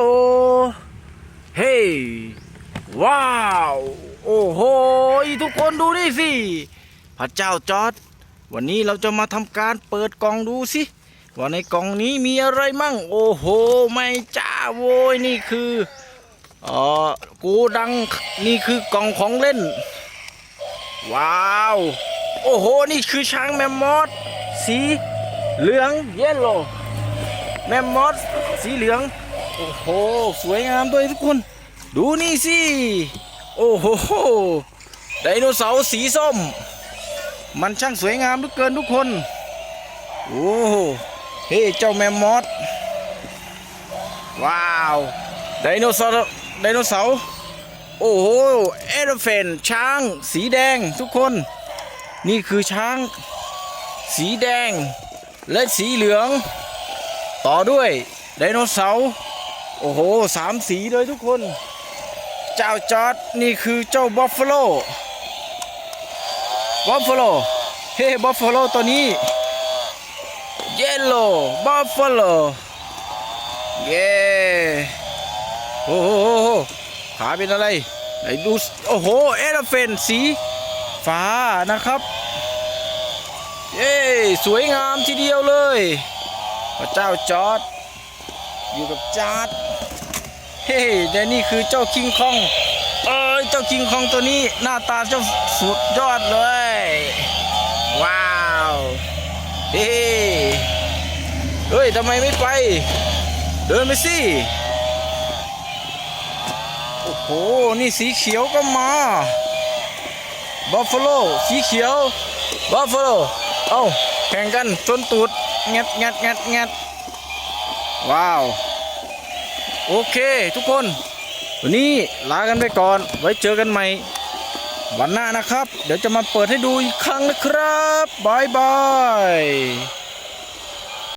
โอ้เฮ้ว้าว โอ้โห ทุกคนดูนี่สิ พระเจ้าจอร์ดวันนี้เราจะมาทำการเปิดกล่องดูสิ ว่าในกล่องนี้มีอะไรมั่ง โอ้โห ไม่จ้าโว้ย นี่คือเออกูดัง นี่คือกล่องของเล่น ว้าว โอ้โห นี่คือช้างแมมมอสสีเหลืองเยลโลแมมมอสสีเหลือง โอ้โห สวยงามด้วยทุกคน ดูนี่สิ โอ้โห ไดโนเสาร์สีส้ม มันช่างสวยงามเหลือเกินทุกคน โอ้โหเฮ้เจ้าแมมมอส ว้าว ไดโนเสาร์ ไดโนเสาร์ โอ้โห เอลเฟนช้าง สีแดงทุกคน นี่คือช้าง สีแดง และสีเหลือง ต่อด้วยไดโนเสาร์ โอ้โหสามสีเลยทุกคน เจ้าจอร์ดนี่คือเจ้าบัฟฟาโลบัฟฟาโลเฮ้บัฟฟาโลตัวนี้เยลโล่บัฟฟาโลเย้โอ้โหขาเป็นอะไรไหนดูโอ้โหเอลเฟนสีฟ้านะครับเย้สวยงามทีเดียวเลยพระเจ้าจอร์ดอยู่กับจาร์ด เฮ้แต่นี่คือเจ้าคิงคองเอ้ยเจ้าคิงคองตัวนี้หน้าตาเจ้าสุดยอดเลย ว้าวเฮ้เฮ้ยทำไมไม่ไป เดินไปสิโอ้โหนี่สีเขียวก็มาบัฟฟาโลสีเขียวบัฟฟาโลเอ้าแข่งกันชนตูดแงดแงดแงดแงดว้าว โอเคทุกคน วันนี้ลากันไปก่อน ไว้เจอกันใหม่ วันหน้านะครับ เดี๋ยวจะมาเปิดให้ดูอีกครั้งนะครับบายบาย